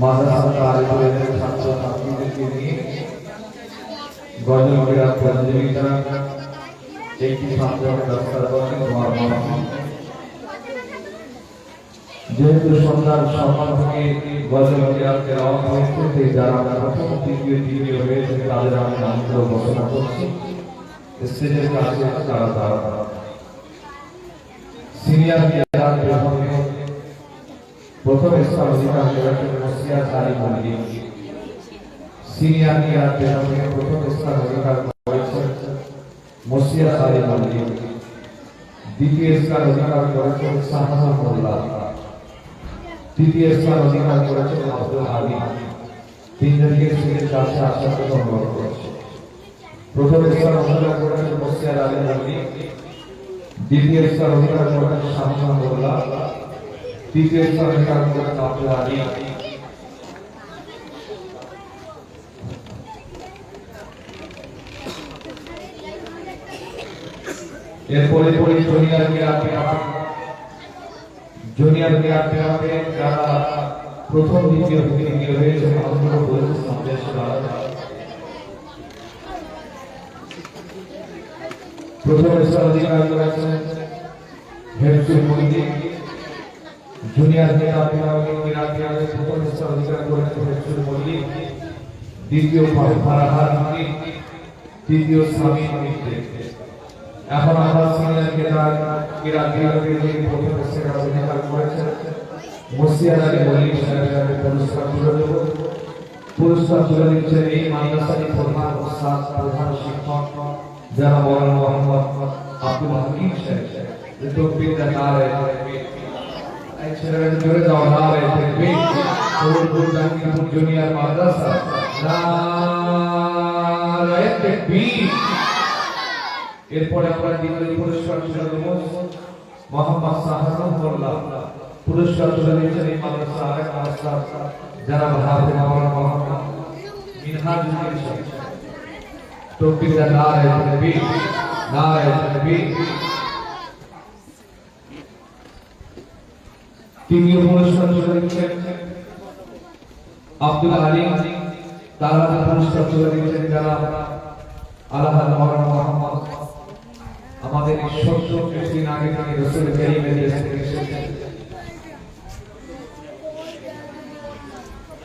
মাদ্রাসা তালিবের ছাত্র ছাত্রীদেরকে নিয়ে গজল ক্রীড়া প্রতিযোগিতা একটি ছাত্রকে ব্যবস্থা করেন তোমার মহাত্মা যেহেতু সন্ধ্যার সকাল থেকে গজল ক্রীড়াতে রওনা হয়েছে তাই যারা প্রথম তৃতীয় তৃতীয় হয়েছে তাদের আমি নামগুলো ঘোষণা করছি স্টেজের কাছে তারা তারা সিনিয়র ক্রীড়া বিভাগে প্রথম স্থান অধিকার করেছেন মসিয়া আলী মল্লিক সিনিয়র ক্রীড়া বিভাগে প্রথম স্থান অধিকার করেছেন মসিয়া আলী মল্লিক দ্বিতীয় স্থান অধিকার করেছেন শাহজাহান মোল্লা। তৃতীয় স্থান অধিকার করেছেন আব্দুল আলী তিনজনকে সিটের কাছে আসার জন্য অনুরোধ করছে। প্রথম স্থান অধিকার করেছেন মসিয়া আলী মল্লিক দ্বিতীয় স্থান অধিকার করেছেন শাহজাহান মোল্লা। তৃতীয় স্থান অধিকার করেছেন আব্দুল আলী এরপরে পরে জুনিয়র ক্রীড়া বিভাগ জুনিয়র ক্রীড়া বিভাগে যারা প্রথম দ্বিতীয় তৃতীয় হয়েছে নামগুলো বলছে সন্দেশ প্রথম স্থান অধিকার করেছেন হেফজুল মন্দির জুনিয়র ক্রীড়া বিভাগে ক্রীড়া বিভাগে প্রথম স্থান অধিকার করেছেন হেফজুল মল্লিক দ্বিতীয় ফারাহার মল্লিক তৃতীয় স্বামী মিত্রে এখন আমরা সিনিয়র ক্রীড়া ক্রীড়া বিভাগে যে প্রথম স্থান অধিকার করেছেন। মুসিয়ার আলী মল্লিক সাহেবের পুরস্কার তুলে দেব। পুরস্কার তুলে দিচ্ছেন এই মাদ্রাসার প্রধান ওস্তাদ, প্রধান যারা মৌলানা মোহাম্মদ আব্দুল হাকিম সাহেব। যে তকবীর দেখা ছেলেরা জোরে যাও না রয়েছে বেশ সরুরপুর জাঙ্গিপুর জুনিয়র মাদ্রাসা। নারায়ে তাকবীর এরপরে আমরা দ্বিতীয় পুরস্কার তুলে দেব মোহাম্মদ সাহানুল্লাহ পুরস্কার তুলে দিচ্ছেন এই মাদ্রাসা। আরেক নারে নারে তৃতীয় পুরস্কার তুলে দিচ্ছেন আব্দুল আলিম তারা পুরস্কার তুলে দিচ্ছেন যারা আল্লাহ মোহাম্মদ, আমাদের সত্য কৃষ্টি আগে থেকে রসুল করিমের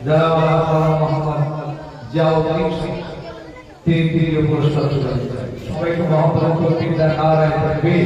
যারা আল্লাহ মোহাম্মদ সিং তিনি তৃতীয় পুরস্কার তুলে দিচ্ছেন সবাইকে দেন নারায় তাকবীর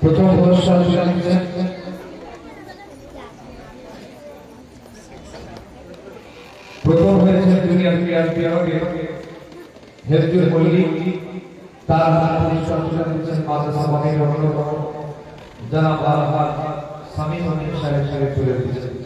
প্রথম পুরস্কার প্রথম হয়েছে জুনিয়র ক্রীড়া বিভাগে হেফজুল মল্লিক। তার পুরস্কার তুলে দিচ্ছেন মাদ্রাসা বাহিনীর অন্যতম জনাব আলহাজ সামিম সাহেব সাহেব তুলে দিচ্ছেন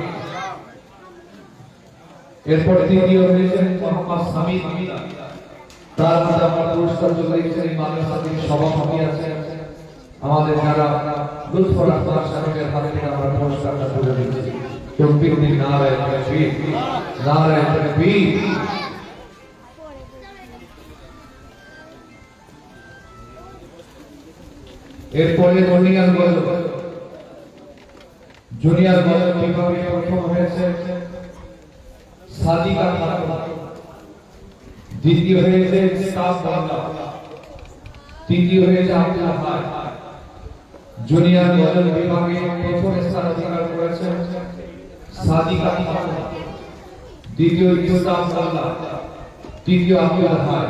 এরপর তৃতীয় হয়েছেন মোহাম্মদ সামিদ তার হাতে আমরা পুরস্কার তুলে দিচ্ছেন এই মাদ্রাসা তিনি সভাপতি আছেন। আমাদের যারা লুৎফর আখতার সাহেবের থেকে আমরা পুরস্কারটা তুলে দিচ্ছি। দিন এরপরে জুনিয়র গল জুনিয়র বিভাগে প্রথম হয়েছে? সাদিকা খাতুন দ্বিতীয় হয়েছে স্টাফ বাংলা তৃতীয় হয়েছে আব্দুল হাই জুনিয়র গজল বিভাগে প্রথম স্থান অধিকার করেছেন সাদিকা খাতুন দ্বিতীয় ইসলাম আল্লাহ তৃতীয় আব্দুল হাই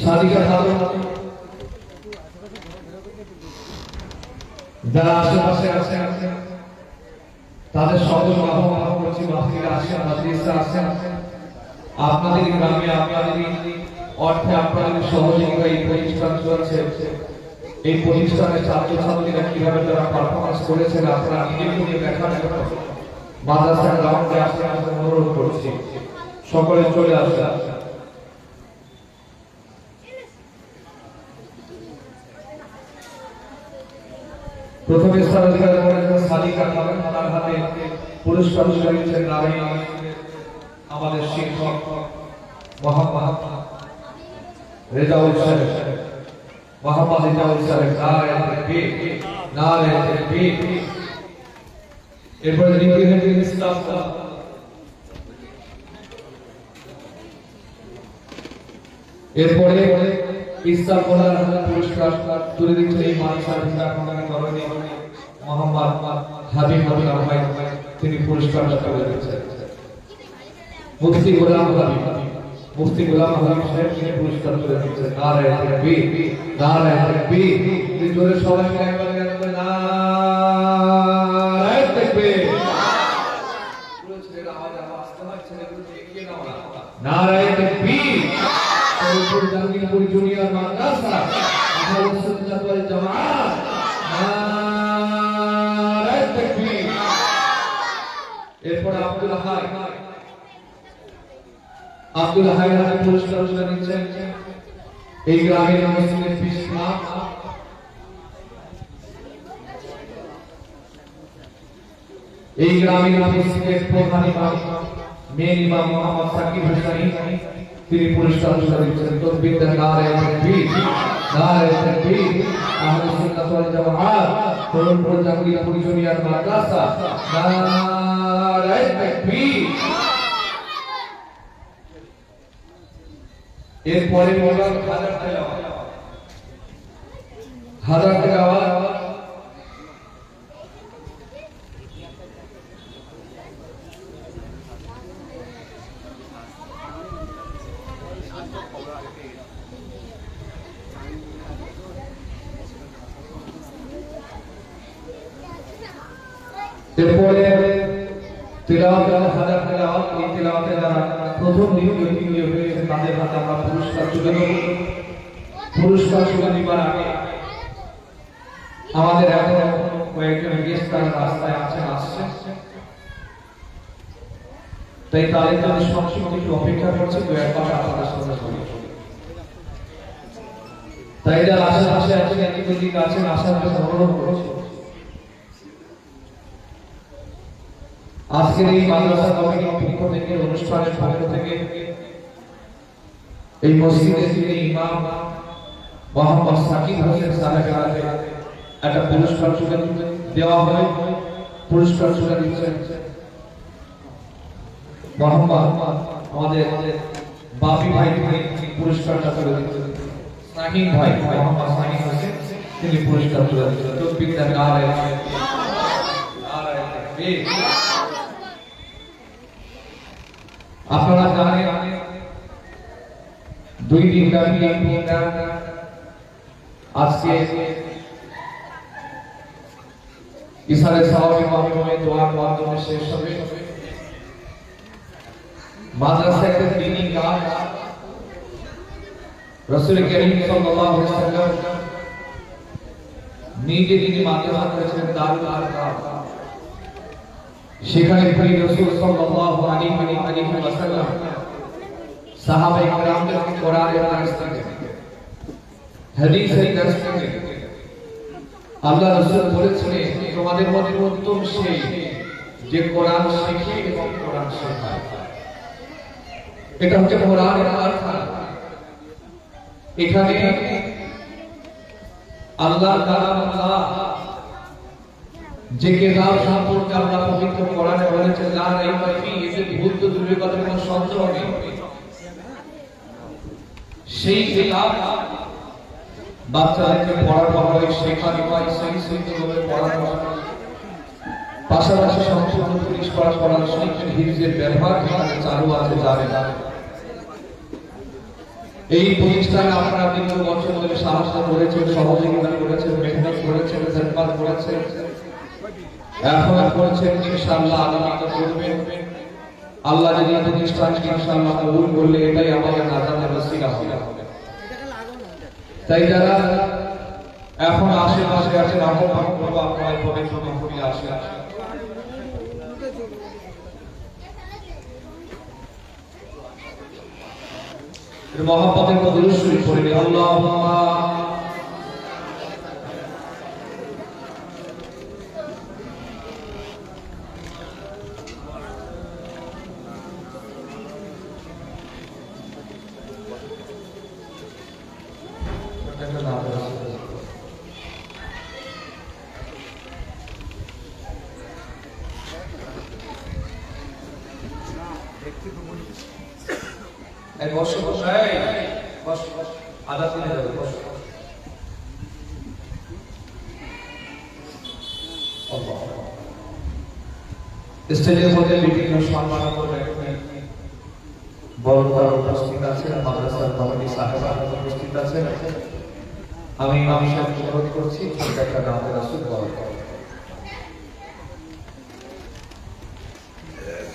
সাদিকা খাতুন যারা আশেপাশে আছেন তাদের আসেন আসেন আপনাদের গ্রামে আপনাদের অর্থে আপনাদের সহযোগিতা এই প্রতিষ্ঠান চলছে। এই প্রতিষ্ঠানের ছাত্রছাত্রীরা কীভাবে তারা পারফরমেন্স করেছেন, আপনারা দেখার জন্য গ্রাউন্ডে অনুরোধ করছি। সকলে চলে আসে প্রথমে সাদিকা খাবেন তার হাতে, পুরস্কার দিচ্ছেন নারী, আমাদের শিক্ষক মোহাম্মদ রেজাউল সাহেব। মোহাম্মদ রেজাউল সাহেব, নারায়ণ বীর নারায়ণ বীর এরপরে দ্বিতীয় হেডে ইসলাম এরপরে ইসলাম কোলার পুরস্কার তুলে দিচ্ছেন এই মানসার ভিতরে আপনারা করণী মোহাম্মদ হাবিবুল্লাহ ভাই তিনি পুরস্কারটা তুলে দিচ্ছেন মুফতি গোলাম হাবিব, মুফতি গোলাম হাবিব সাহেব, তিনি পুরস্কার তুলে দিচ্ছেন নারায়ণ তাকবীর নারায়ণ তাকবীর এই জোরে সবাই একবার একবার তাকবীর পুরো আওয়াজ এগিয়ে নাও জামিলপুর জুনিয়র মাদ্রাসা জামাত। হাই আব্দুল হাই হাতে পুরস্কার নিচ্ছেন এই গ্রামের মসজিদের পিস ইমাম এই গ্রামের মসজিদের প্রধান ইমাম মেন ইমাম মোহাম্মদ সাকিব হোসেন। তিনি পুরস্কার দিচ্ছেন তকবীর দেন নারায়ে তাকবীর নারায়ে তাকবীর আহলে সুন্নাত ওয়াল জামাত ফরনপুর জামিয়া পরিজনিয়ার মাদ্রাসা। নারায়ে তাকবীর এরপরে বললাম হাজার তেলাওয়াত হাজার তেলাওয়াত এরপরে তেলাওয়াত যারা হাজার তেলাওয়াত এই তেলাওয়াতে যারা আমাদের এখন কয়েকজন গেস্ট রাস্তায় আছেন, আসছেন। তাই তাদের তাদের সংক্ষিপ্ত একটু অপেক্ষা করছে দু একবার আপনাদের সাথে করি তাই যারা আশেপাশে আছেন একদিক আছেন, আসার অনুরোধ করছি। আজকের এই মাদ্রাসা কমিটির পক্ষ থেকে, অনুষ্ঠানের পক্ষ থেকে, এই মসজিদের যিনি ইমাম, মোহাম্মদ সাকিব হোসেন সাহেব একটা পুরস্কার তুলে দেওয়া হয়। পুরস্কার তুলে দিচ্ছেন মোহাম্মদ আমাদের বাপি ভাই পুরস্কারটা তুলে দিচ্ছেন। সাকিব ভাই, মোহাম্মদ সাকিব হোসেন তিনি পুরস্কার তুলে দিচ্ছেন। তো নারায়ণ। নারায়ণ। তাকবীর। আপনারা জানেন দুই দিন ব্যাপী এই প্রোগ্রাম আজকে ইসারে সাহাবি মাধ্যমে দোয়ার মাধ্যমে শেষ হবে মাদ্রাসা একটা দিনই কাজ রসুল করিম সাল্লাল্লাহু আলাইহি ওয়াসাল্লাম নিজে তিনি মাদ্রাসা করেছিলেন দারুল আরকাম সেখানে প্রিয় রাসূল সাল্লাল্লাহু আলাইহি ওয়াসাল্লাম সাহাবায়ে কোরআনের হাদিসের আল্লাহ রাসূল তোমাদের মধ্যে উত্তম যে কোরআন এবং কোরআন শেখায়। এটা হচ্ছে অর্থ এখানে আল্লাহ তাআলা যে কেতাব সম্পর্কে আমরা পবিত্র কোরআনে বলেছে লা রাইবা ফি, এতে ভুল দূরের কথা কোনো সন্দেহ নেই। সেই কিতাব বাচ্চাদেরকে পড়ানো হয় শেখানো হয় সেই সুন্দরভাবে পড়ানো হয়। পাশাপাশি সম্পূর্ণ পুলিশ পড়া পড়ানো সংখ্যা হিফজের ব্যবহার এখানে চালু আছে যাবে না এই প্রতিষ্ঠানে আপনারা বিভিন্ন বছর ধরে সাহায্য করেছেন, সহযোগিতা করেছেন, মেহনত করেছেন ধন্যবাদ করেছেন। এখন বলছেন ইনশাআল্লাহ আল্লাহ করবেন আল্লাহ যদি প্রতিষ্ঠান ইনশাআল্লাহ কবুল করলে এটাই আমাদের নাজাতের ওসিলা হবে। তাই যারা এখন আশেপাশে আছেন আহ্বান করব আপনার পবিত্র মাহফিলে আসে মহাপাতের কদর শরীফ করিলে আল্লাহ বসো বসো বসো আদা তুলে যাবে বসো স্টেজের মধ্যে বিভিন্ন সম্মান বড় তারা উপস্থিত আছেন মাদ্রাসার কমিটি সাহেব উপস্থিত আছেন আমি ইমাম সাহেবকে অনুরোধ করছি একটা নামে রাসুল বড়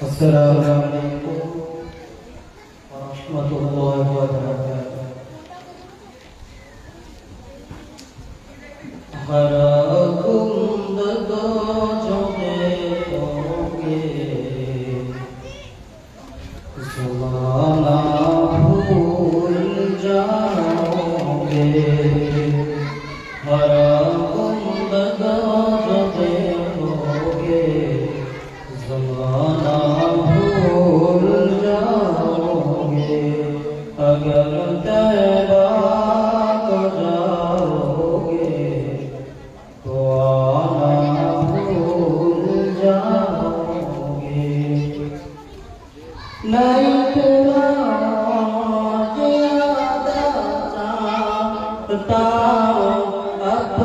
আসসালামু আলাইকুম। فرا बताओ अब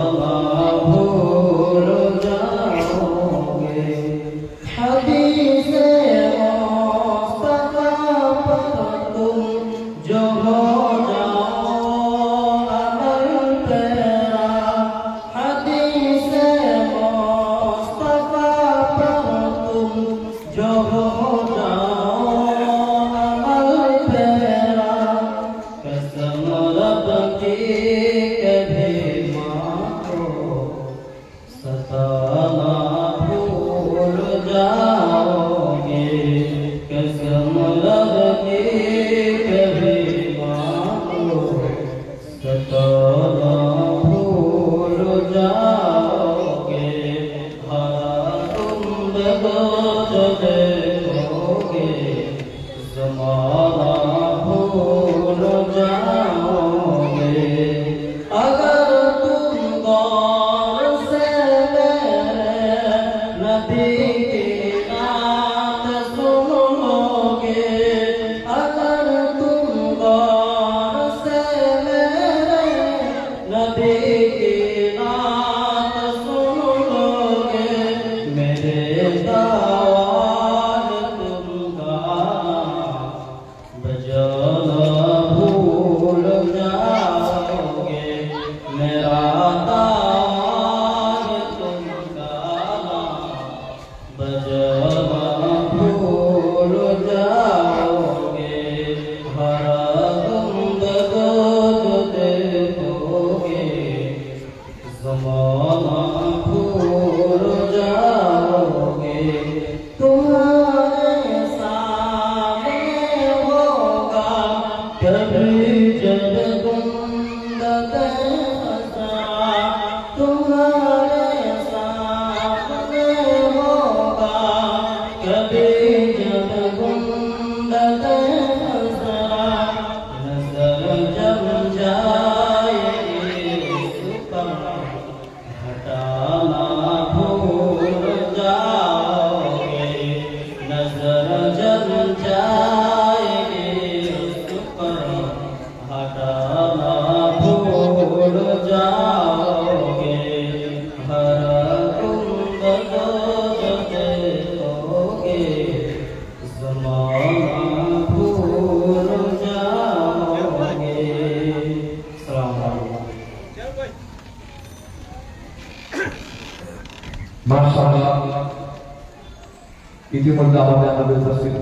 আল্লাহু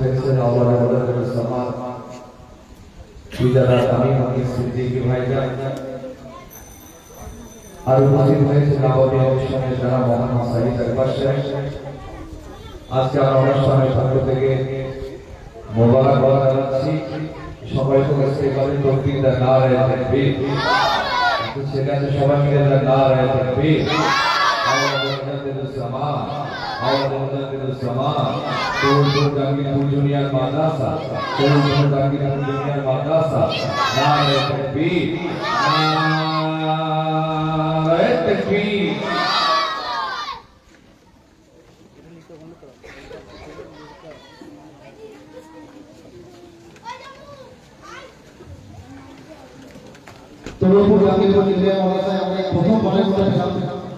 আমাদের উপস্থিত হয়েছেন আল্লাহ আমাদের পূজারা আমি আমি সিদ্দিক ভাইজান আর উপস্থিত হয়েছেন আমাদের অনুষ্ঠানে যারা মহান একবার আজকে আমরা অনুষ্ঠানের পক্ষ থেকে মোবারক জানাচ্ছি। সবাই তো কাছে এবারে তকবির দা না রে তাকবীর। তো সেখানে সবাই মিলে না রে তাকবীর আমাদের মুজাদ্দিদুস জামা আমাদের মুজাদ্দিদুস জামা তোর তোর গাঙ্গি দুনিয়ার মাদ্রাসা তোর তোর গাঙ্গি দুনিয়ার মাদ্রাসা না রে তাকবীর না রে তাকবীর তরুণপুর গ্রামের কেন্দ্রীয় মাদ্রাসায় আমরা প্রথম বারের মতো পেলাম পূর্ব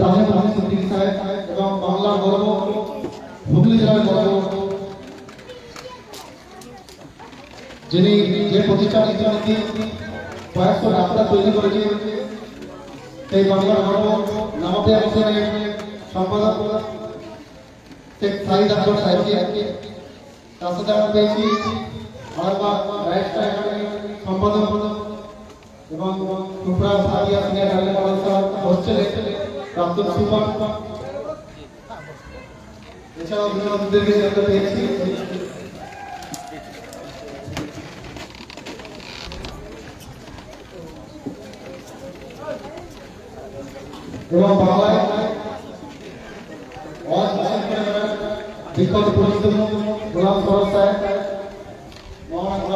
আহমেদ সিদ্দিকী সাহেব এবং বাংলার গর্ব হুগলি জেলার গর্ব যিনি যে প্রতিষ্ঠান ইতিমধ্যে কয়েকশো ডাক্তার তৈরি করেছে সেই বাংলার গর্ব নামাতে হোসেনের সম্পাদক শেখ সাইদ আহমদ সাহেবকে তার সাথে আমরা পেয়েছি সম্পাদক এবং টুকরা সাদিয়া সিনিয়র ডাক্তার মাদ্রাসা হোস্টেলে প্রাক্তন সুপার এছাড়াও বিভিন্ন অতিথিদেরকে আমরা পেয়েছি এবং বাংলায় और বিখ্যাত পরিচিত গোলাম সরব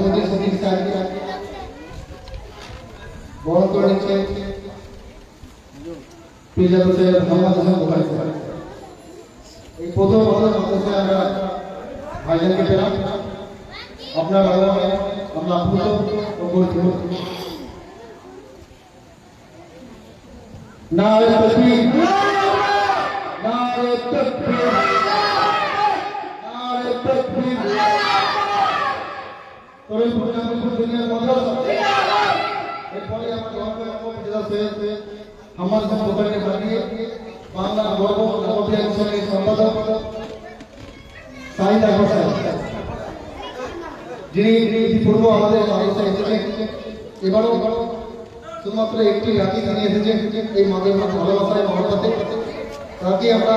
মধ্যে সতীশ সাহেব বরণ করে নিচ্ছে হচ্ছে মোহাম্মদ হাসান বুখারি সাহেব এই প্রথম আমাদের মাদ্রাসায় আমরা ভাইজানকে পেলাম। আপনার আলোচনায় আমরা আপ্লুত ও নারে তকবীর তবে প্রজাপতি দুনিয়ার মাদ্রাসা এরপরে আমরা যেটা সৈয়দ আমার সম্পর্কে বানিয়ে বাংলা গর্ব নবী একজনের সম্পাদক সাহিদ সাহেব যিনি ইতিপূর্ব আমাদের মাদ্রাসায় এসেছেন। এবারও শুধুমাত্র একটি রাখি তিনি এসেছেন এই মাদের ভালোবাসায় মহব্বতে। তাকে আমরা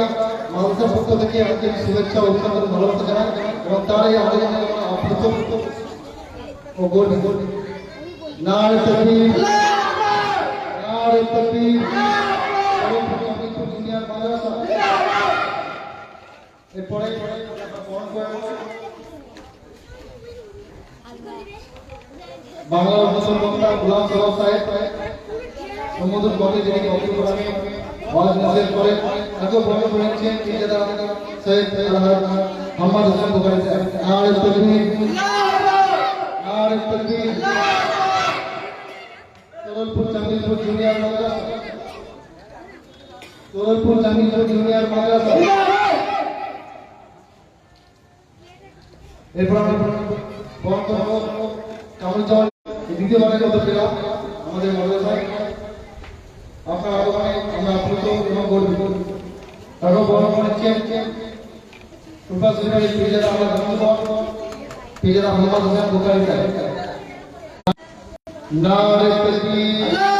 মাদ্রাসার পক্ষ থেকে আমাকে শুভেচ্ছা অভিনন্দন ভালোবাসা জানাই এবং তার এই আমাদের জন্য আমরা আপ্লুত ও গর্বিত নারে তকবীর নারে তকবীর এরপরে। বাংলার মুসল বক্তা গুলাম সরব সাহেব, সম্বোধন করে যিনি কবি কোরআনে ওয়াজ নাজিল করে তাকেও বর্ণনা করেছেন সৈয়দ মোহাম্মদ হোসেন বুখারী সাহেব। আর তাকবীর আর তাকবীর তোরলপুর চাঁদিলপুর জুনিয়র মাদ্রাসা তোরলপুর এরপর বর্তমান দ্বিতীয়বারের মতো পেলাম আমাদের মাদ্রাসায় আপনার আমরা আপ্লুত এবং গর্বিত তারপর বড় করেছেন রূপা সিনারি আমরা ধন্যবাদ পেজারা মোহাম্মদ হোসেন বুখারী নারে তকবীর